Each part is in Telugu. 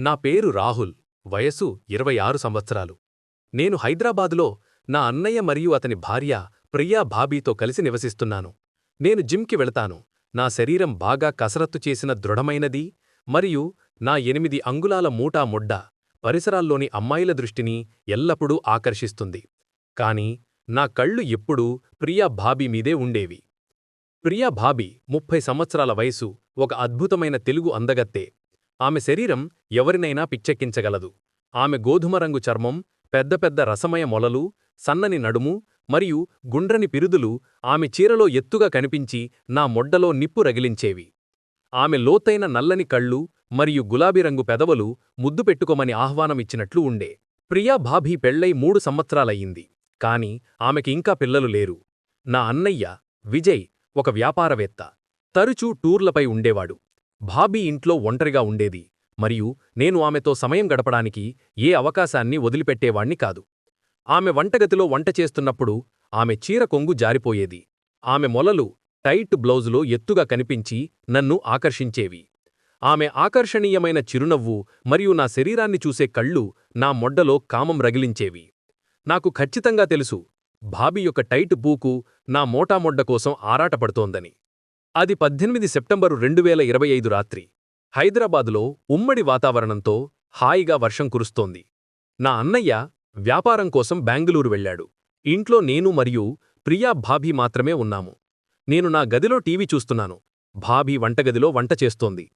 నా పేరు రాహుల్ వయసు ఇరవై ఆరు సంవత్సరాలు. నేను హైదరాబాదులో నా అన్నయ్య మరియు అతని భార్య ప్రియా భాబీతో కలిసి నివసిస్తున్నాను. నేను జిమ్కి వెళతాను. నా శరీరం బాగా కసరత్తు చేసిన దృఢమైనది మరియు నా ఎనిమిది అంగుళాల మూటా ముడ్డ పరిసరాల్లోని అమ్మాయిల దృష్టిని ఎల్లప్పుడూ ఆకర్షిస్తుంది. కాని నా కళ్ళు ఎప్పుడూ ప్రియా భాబీ మీదే ఉండేవి. ప్రియా భాబీ ముప్పై సంవత్సరాల వయసు ఒక అద్భుతమైన తెలుగు అందగత్తే. ఆమె శరీరం ఎవరినైనా పిచ్చెక్కించగలదు. ఆమె గోధుమ రంగు చర్మం పెద్ద పెద్ద రసమయ మొలలు సన్నని నడుము మరియు గుండ్రని పిరుదులు ఆమె చీరలో ఎత్తుగా కనిపించి నా మొడ్డలో నిప్పు రగిలించేవి. ఆమె లోతైన నల్లని కళ్ళు మరియు గులాబీ రంగు పెదవులు ముద్దు పెట్టుకోమని ఆహ్వానమిచ్చినట్లు ఉండే. ప్రియా భాభీ పెళ్ళై మూడు సంవత్సరాలయ్యింది. కాని ఆమెకి ఇంకా పిల్లలు లేరు. నా అన్నయ్య విజయ్ ఒక వ్యాపారవేత్త. తరచూ టూర్లపై ఉండేవాడు. భాబీ ఇంట్లో ఒంటరిగా ఉండేది. మరియు నేను ఆమెతో సమయం గడపడానికి ఏ అవకాశాన్ని వదిలిపెట్టేవాణ్ణి కాదు. ఆమె వంటగతిలో వంట చేస్తున్నప్పుడు ఆమె చీర కొంగు జారిపోయేది. ఆమె మొలలు టైట్ బ్లౌజులో ఎత్తుగా కనిపించి నన్ను ఆకర్షించేవి. ఆమె ఆకర్షణీయమైన చిరునవ్వు మరియు నా శరీరాన్ని చూసే కళ్ళు నా మొడ్డలో కామం రగిలించేవి. నాకు ఖచ్చితంగా తెలుసు భాబీ యొక్క టైట్ పూకు నా మోటామొడ్డ కోసం ఆరాటపడుతోందని. అది పద్దెనిమిది సెప్టెంబరు రెండు వేల ఇరవై ఐదు రాత్రి. హైదరాబాదులో ఉమ్మడి వాతావరణంతో హాయిగా వర్షం కురుస్తోంది. నా అన్నయ్య వ్యాపారం కోసం బెంగళూరు వెళ్ళాడు ఇంట్లో నేను మరియు ప్రియా భాభీ మాత్రమే ఉన్నాము. నేను నా గదిలో టీవీ చూస్తున్నాను. భాభీ వంటగదిలో వంట చేస్తోంది.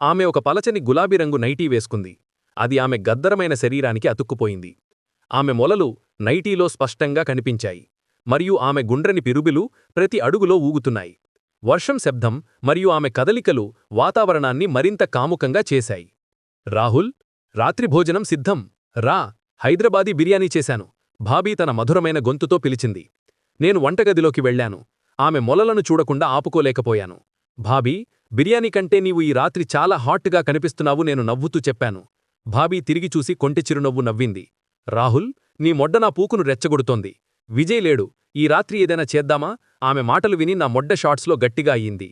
ఆమె ఒక పలచని గులాబీ రంగు నైటీ వేసుకుంది. అది ఆమె గద్దరమైన శరీరానికి అతుక్కుపోయింది. ఆమె మొలలు నైటీలో స్పష్టంగా కనిపించాయి. మరియు ఆమె గుండ్రని పిరుబిలు ప్రతి అడుగులో ఊగుతున్నాయి. వర్షం శబ్దం మరియు ఆమె కదలికలు వాతావరణాన్ని మరింత కాముకంగా చేశాయి. రాహుల్ రాత్రి భోజనం సిద్ధం. రా హైదరాబాదీ బిర్యానీ చేశాను. భాబీ తన మధురమైన గొంతుతో పిలిచింది. నేను వంటగదిలోకి వెళ్ళాను ఆమె మొలలను చూడకుండా ఆపుకోలేకపోయాను. భాబీ బిర్యానీ కంటే నీవు ఈ రాత్రి చాలా హాట్గా కనిపిస్తున్నావు నేను నవ్వుతూ చెప్పాను. భాబీ తిరిగి చూసి కొంటె చిరునవ్వు నవ్వింది. రాహుల్ నీ మొడ్డ నా పూకును రెచ్చగొడుతోంది. విజయ్ లేడు. ఈ రాత్రి ఏదైనా చేద్దామా? ఆమె మాటలు విని నా మొడ్డ షాట్స్లో గట్టిగా అయింది